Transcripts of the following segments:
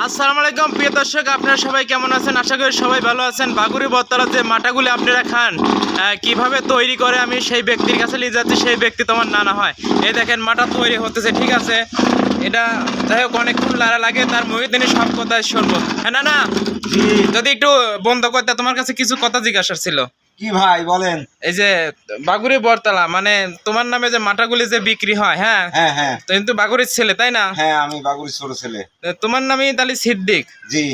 আসসালামু আলাইকুম প্রিয় দর্শক আপনারা সবাই কেমন আছেন? আশা করি সবাই ভালো আছেন। বাগুড়ি বত্তলা যে মাটাগুলি আপনারা খান কীভাবে তৈরি করে আমি সেই ব্যক্তির কাছে নিয়ে যাচ্ছি সেই ব্যক্তি তোমার নানা হয়। এই দেখেন মাটা তৈরি হতেছে ঠিক আছে? এটা যাই হোক অনেকক্ষণ লাড়া লাগে তার মুখে তিনি সব কথা শুনব। হ্যাঁ না না যদি একটু বন্ধ করতে তোমার কাছে কিছু কথা জিজ্ঞাসা ছিল। কি ভাই বলেন। এই যে বাগুড়ি বরতলা মানে তোমার নামে যে মাটাগুলি যে বিক্রি হয় হ্যাঁ? হ্যাঁ হ্যাঁ। কিন্তু বাগুড়ির ছেলে তাই না? হ্যাঁ আমি বাগুড়ি ছোট ছেলে। তোমার নামই তাহলে সিদ্দিক? জি।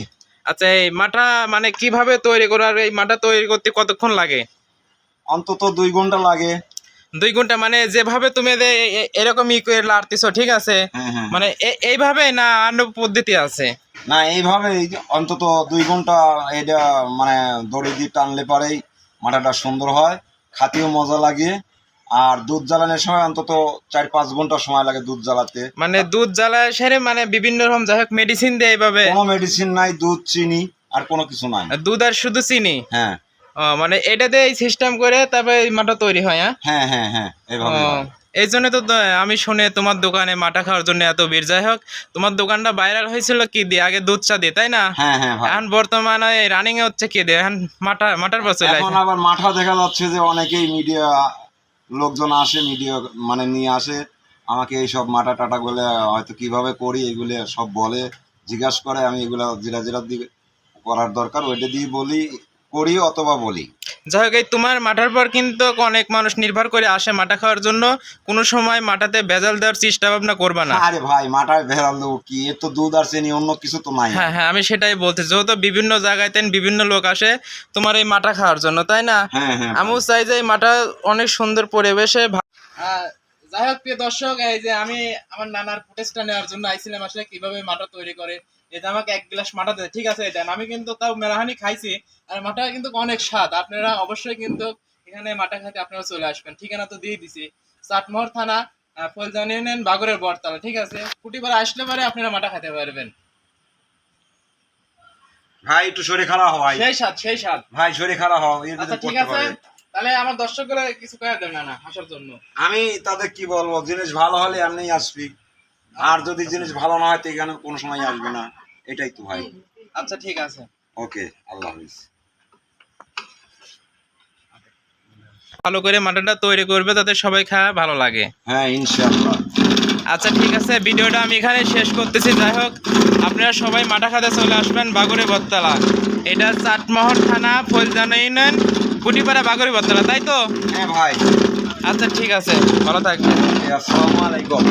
আচ্ছা এই মাটা মানে কীভাবে তৈরি করো আর এই মাটা তৈরি করতে কতক্ষণ লাগে? অন্তত দুই ঘণ্টা লাগে। দুই ঘণ্টা মানে যেভাবে তুমি এরকম ই করে লাড়তেছো ঠিক আছে? হ্যাঁ হ্যাঁ। মানে এইভাবে না অন্য পদ্ধতি আছে? না এইভাবে অন্তত দুই ঘণ্টা এটা মানে দড়ি দিয়ে টানলে পরেই। মাটাটা সুন্দর হয় খাতেও মজা লাগে আর দুধ জ্বালানোর সময় অন্তত চার পাঁচ ঘণ্টা সময় লাগে দুধ জ্বালাতে। মানে দুধ জ্বালায় সেরে মানে বিভিন্ন রকম যাই হোক মেডিসিন দেয় এইভাবে কোনো মেডিসিন নাই দুধ চিনি আর কোনো কিছু নাই। দুধ আর শুধু চিনি? হ্যাঁ। মানে এটাতে এই সিস্টেম করে তারপরে এই মাটা তৈরি হয় হ্যাঁ? হ্যাঁ হ্যাঁ হ্যাঁ হয়। এই জন্য তো আমি শুনে তোমার দোকানে মাটা খাওয়ার জন্য এত ভিড়। যাই হোক তোমার দোকানটা ভাইরাল হয়েছিল কি দিয়ে? আগে দুধ চা দিয়ে তাই না? হ্যাঁ হ্যাঁ এখন বর্তমানে রানিং এ হচ্ছে কি দিয়ে? এখন মাটা মাটার পর চলে এখন আবার মাঠা দেখা যাচ্ছে যে অনেকেই মিডিয়া লোকজন আসে মিডিয়া মানে নিয়ে আসে। আমাকে এই সব মাটা টাটা বলে হয়তো কীভাবে করি এগুলো সব বলে জিজ্ঞাসা করে আমি এগুলো জিরা জিরা দিয়ে করার দরকার। ওইটা দিয়ে বলি করি অথবা বলি। যাই হোক এই তোমার মাঠার পর কিন্তু অনেক মানুষ নির্ভর করে আসে মাঠা খাওয়ার জন্য। কোনো সময় মাটাতে ভেজাল দেওয়ার চেষ্টা ভাবনা করবা না। আরে ভাই মাটায় ভেজাল দেবো কি? এর তো দুধ আর চিনি অন্য কিছু তো নাই। হ্যাঁ হ্যাঁ আমি সেটাই বলতে যেহেতু বিভিন্ন জায়গায় তেন বিভিন্ন লোক আসে তোমার এই মাটা খাওয়ার জন্য তাই না? হ্যাঁ হ্যাঁ আমিও চাই যে এই মাটা অনেক সুন্দর পরিবেশে যাই হোক প্রিয় দর্শক এই যে আমি আমার নানার ফুটেজটা নেওয়ার জন্য আইছিলাম আসলে কীভাবে মাটা তৈরি করে এই যে আমাকে এক গ্লাস মাটা দেয়। ঠিক আছে দেন আমি কিন্তু তাও মেলাহানি খাইছি আর মাটা কিন্তু অনেক স্বাদ। আপনারা অবশ্যই কিন্তু এখানে মাটা খাইতে আপনারা চলে আসবেন। ঠিকানা তো দিয়ে দিছি। চাটমোহর থানা ফলজানি ইউনিয়ন বাগরের বরতলা ঠিক আছে ফুটিপাড়া আসলে পরে আপনারা মাটা খেতে পারবেন। ভাই একটু শরীর খারাপ হয়। সেই স্বাদ সেই স্বাদ। ভাই শরীর খারাপ হয় আচ্ছা ঠিক আছে। তাহলে আমার দর্শকরা কিছু করে দেন না না হাসার জন্য। আমি তাদের কি বলব জিনিস ভালো হলে এমনি আসবি। আর যদি জিনিস ভালো না হয় তো এখানে কোনো সময় আসবে না। এটাই তো ভাই। আচ্ছা ঠিক আছে। ওকে আল্লাহ হাফিজ। ভালো করে মাটনটা তৈরি করবে তাতে সবাই খাওয়া ভালো লাগে। হ্যাঁ ইনশাআল্লাহ। আচ্ছা ঠিক আছে ভিডিওটা আমি এখানে শেষ করতেছি। যাই হোক আপনারা সবাই মাঠা খাতে চলে আসবেন বাগুড়ি বত্তলা এটা চাটমোহর থানা ফলজানা ইউনিয়ন কুটিপাড়া বাগরি বত্তলা তাই তো? হ্যাঁ ভাই। আচ্ছা ঠিক আছে ভালো থাকবেন। আসসালামু আলাইকুম।